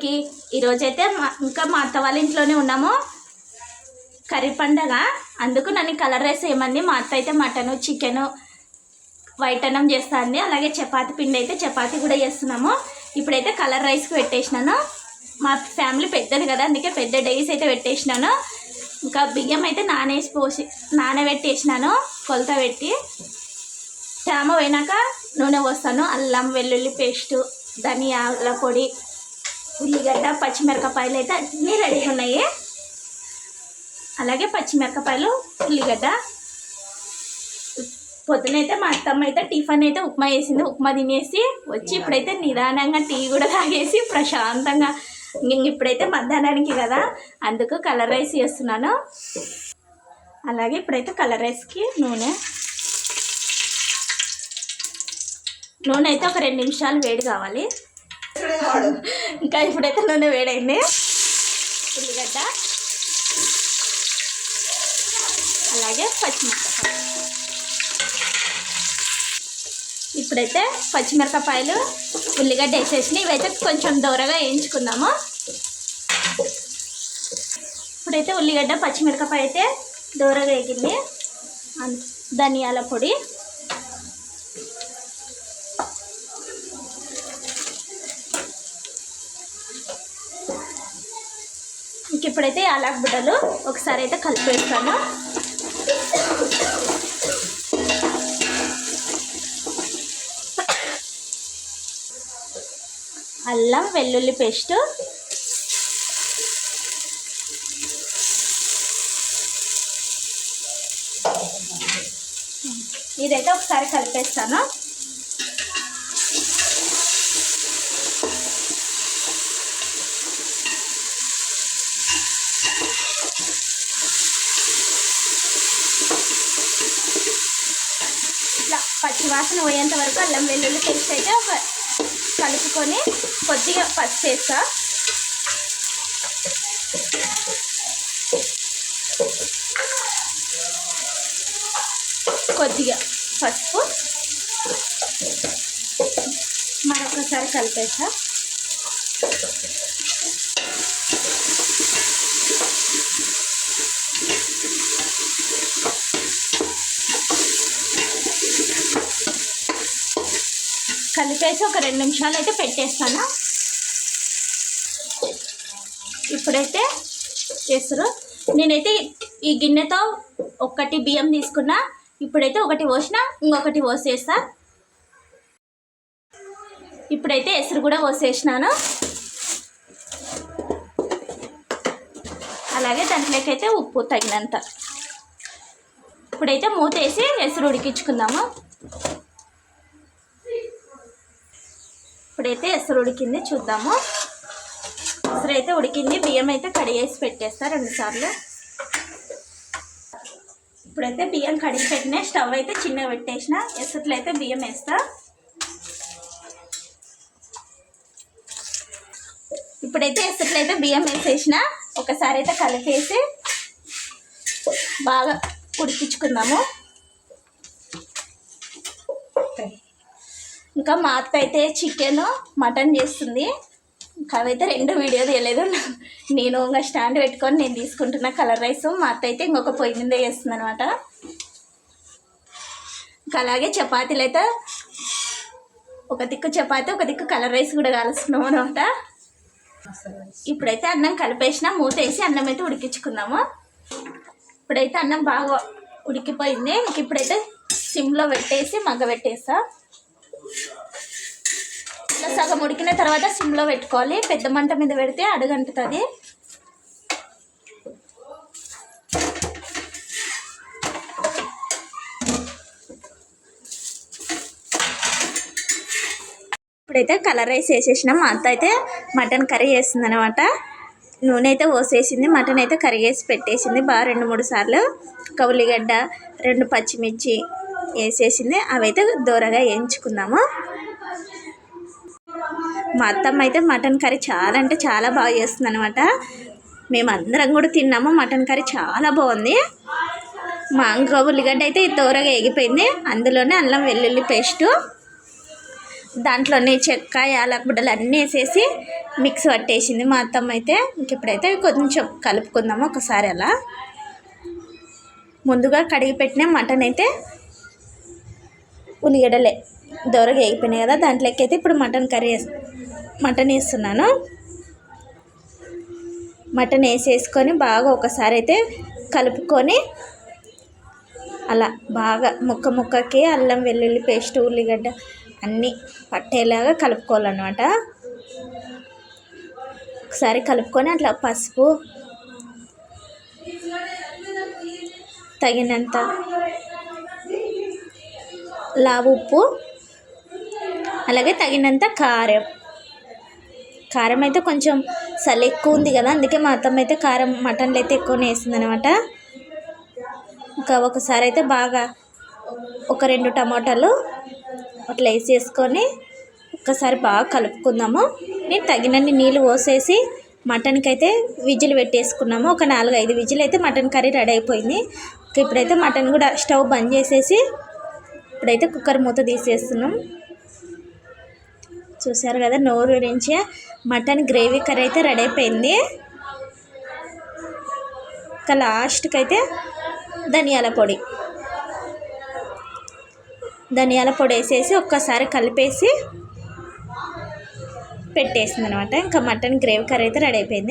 అందరికీ ఈరోజైతే మా ఇంకా మా అత్త వాళ్ళ ఇంట్లోనే ఉన్నాము. కర్రీ పండగ. అందుకు నన్ను కలర్ రైస్ ఏమంది మా అత్త అయితే మటను చికెను వైట్ అన్నం చేస్తుంది. అలాగే చపాతి పిండి అయితే చపాతి కూడా చేస్తున్నాము. ఇప్పుడైతే కలర్ రైస్కి పెట్టేసినాను. మా ఫ్యామిలీ పెద్దది కదా అందుకే పెద్ద డేస్ అయితే పెట్టేసినాను. ఇంకా బియ్యం అయితే నానేసి పోసి నానబెట్టేసినాను కొలత పెట్టి. తేమ పోయినాక నూనె పోస్తాను. అల్లం వెల్లుల్లి పేస్టు ధనియాల పొడి ఉల్లిగడ్డ పచ్చిమిరపకాయలు అయితే అన్నీ రెడీ ఉన్నాయి. అలాగే పచ్చిమిరపకాయలు ఉల్లిగడ్డ. పొద్దునైతే మా అత్తమ్మ అయితే టిఫిన్ అయితే ఉప్మా వేసింది ఉప్మా తినేసి వచ్చి ఇప్పుడైతే నిదానంగా టీ కూడా తాగేసి ప్రశాంతంగా ఇప్పుడైతే మధ్యాహ్నానికి కదా అందుకు కలర్ రైస్ చేస్తున్నాను. అలాగే ఇప్పుడైతే కలర్ రైస్కి నూనె. నూనె అయితే ఒక రెండు నిమిషాలు వేడి కావాలి. ఇంకా ఇప్పుడైతే నూనె వేడైంది. ఉల్లిగడ్డ. అలాగే పచ్చిమిరపకాయ ఇప్పుడైతే పచ్చిమిరపకాయలు ఉల్లిగడ్డ వేసేసి ఇవైతే కొంచెం దూరగా వేయించుకుందాము. ఇప్పుడైతే ఉల్లిగడ్డ పచ్చిమిరపకాయ అయితే దూరగా వేగింది. ధనియాల పొడి. ఇంక ఇప్పుడైతే యాలక్ బుడ్డలు ఒకసారి అయితే కలిపేస్తాను. అల్లం వెల్లుల్లి పేస్ట్. ఇదైతే ఒకసారి కలిపేస్తాను. వాసన పచ్చివాసన పోయేంత వరకు అల్లం వెల్లుల్లి పేస్ట్ అయితే ఒక కలుపుకొని కొద్దిగా పచ్చి చేస్తా. కొద్దిగా పసుపు. మరొకసారి కలిపేస్తా. కలిపేసి ఒక రెండు నిమిషాలు అయితే పెట్టేస్తాను. ఇప్పుడైతే చేస్తారు నేనైతే ఈ గిన్నెతో ఒకటి బియ్యం తీసుకున్నా. ఇప్పుడైతే ఒకటి పోసిన ఇంకొకటి పోసేస్తా. ఇప్పుడైతే ఎసురు కూడా పోసేసినాను. అలాగే దాంట్లోకైతే ఉప్పు తగినంత. ఇప్పుడైతే మూత వేసి ఎసురు ఉడికించుకుందాము. ఇప్పుడైతే ఎసరు ఉడికింది చూద్దాము. ఎసరు అయితే ఉడికింది బియ్యం అయితే కడిగేసి పెట్టేస్తా రెండుసార్లు ఇప్పుడైతే బియ్యం కడిగి పెట్టిన స్టవ్ అయితే చిన్నగా పెట్టేసిన ఎసట్లో అయితే బియ్యం వేస్తా. ఇప్పుడైతే ఎసట్లో అయితే బియ్యం వేసేసిన ఒకసారి అయితే కలిపేసి బాగా ఉడికించుకుందాము. ఇంకా మా అత్త అయితే చికెన్ మటన్ చేస్తుంది. ఇంకా అవైతే రెండు వీడియో తీయలేదు. నేను ఇంకా స్టాండ్ పెట్టుకొని నేను తీసుకుంటున్న కలర్ రైస్. మా అత్త అయితే ఇంకొక పొయ్యి మీద చేస్తుంది అనమాట ఇంకా అలాగే చపాతీలు అయితే ఒక దిక్కు చపాతీ ఒక దిక్కు కలర్ రైస్ కూడా కలుస్తున్నాం అనమాట ఇప్పుడైతే అన్నం కలిపేసిన మూతేసి అన్నం అయితే ఉడికించుకుందాము. ఇప్పుడైతే అన్నం బాగా ఉడికిపోయింది. ఇంక ఇప్పుడైతే సిమ్లో పెట్టేసి మగ్గ పెట్టేస్తా. ఇలా సగం ఉడికిన తర్వాత సిమ్లో పెట్టుకోవాలి. పెద్ద మంట మీద పెడితే అడుగంటుతుంది. ఇప్పుడైతే కలర్ రైస్ వేసేసినాం. మా అత్త అయితే మటన్ కర్రీ చేస్తుంది అనమాట నూనె అయితే పోసేసింది. మటన్ అయితే కర్రీ వేసి పెట్టేసింది. బాగా రెండు మూడు సార్లు. ఒక ఉల్లిగడ్డ రెండు పచ్చిమిర్చి వేసేసింది. అవి అయితే దూరగా వేయించుకుందాము. మా అత్తమ్మ అయితే మటన్ కర్రీ చాలా అంటే చాలా బాగా చేస్తుంది అనమాట మేమందరం కూడా తిన్నాము. మటన్ కర్రీ చాలా బాగుంది. మా ఉల్లిగడ్డ అయితే దూరగా ఎగిపోయింది అందులోనే అల్లం వెల్లుల్లి పేస్టు దాంట్లోనే చెక్క యాలక్ బుడ్డలు అన్నీ వేసేసి మిక్స్ పట్టేసింది మా అత్తమ్మ అయితే. ఇంకెప్పుడైతే కొంచెం కలుపుకుందాము ఒకసారి అలా. ముందుగా కడిగి పెట్టిన మటన్ అయితే ఉల్లిగడ్డలే దొరగా వేగిపోయినాయి కదా దాంట్లోకి అయితే ఇప్పుడు మటన్ కర్రీ మటన్ వేస్తున్నాను. మటన్ వేసేసుకొని బాగా ఒకసారి అయితే కలుపుకొని అలా బాగా ముక్క ముక్కకి అల్లం వెల్లుల్లి పేస్ట్ ఉల్లిగడ్డ అన్నీ పట్టేలాగా కలుపుకోవాలన్నమాట. ఒకసారి కలుపుకొని అట్లా పసుపు తగినంత లావు ఉప్పు అలాగే తగినంత కారం. కారం అయితే కొంచెం చలి ఎక్కువ ఉంది కదా అందుకే మా అత్తమ్మ అయితే కారం మటన్లో అయితే ఎక్కువనే వేసింది అనమాట ఇంకా ఒకసారి అయితే బాగా ఒక రెండు టమాటాలు అట్లా వేసేసుకొని ఒక్కసారి బాగా కలుపుకుందాము. నేను తగినన్ని నీళ్ళు పోసేసి మటన్కి అయితే విజిల్ పెట్టేసుకున్నాము. ఒక నాలుగు ఐదు విజిల్ అయితే మటన్ కర్రీ రెడీ అయిపోయింది. ఇప్పుడైతే మటన్ కూడా స్టవ్ బంద్ చేసేసి ఇప్పుడైతే కుక్కర్ మూత తీసేస్తున్నాం. చూసారు కదా నోరు నుంచి మటన్ గ్రేవీ కర్రీ అయితే రెడీ అయిపోయింది. ఇంకా లాస్ట్కి అయితే ధనియాల పొడి. ధనియాల పొడి వేసేసి ఒక్కసారి కలిపేసి పెట్టేసింది అనమాట ఇంకా మటన్ గ్రేవీ కర్రీ అయితే రెడీ అయిపోయింది.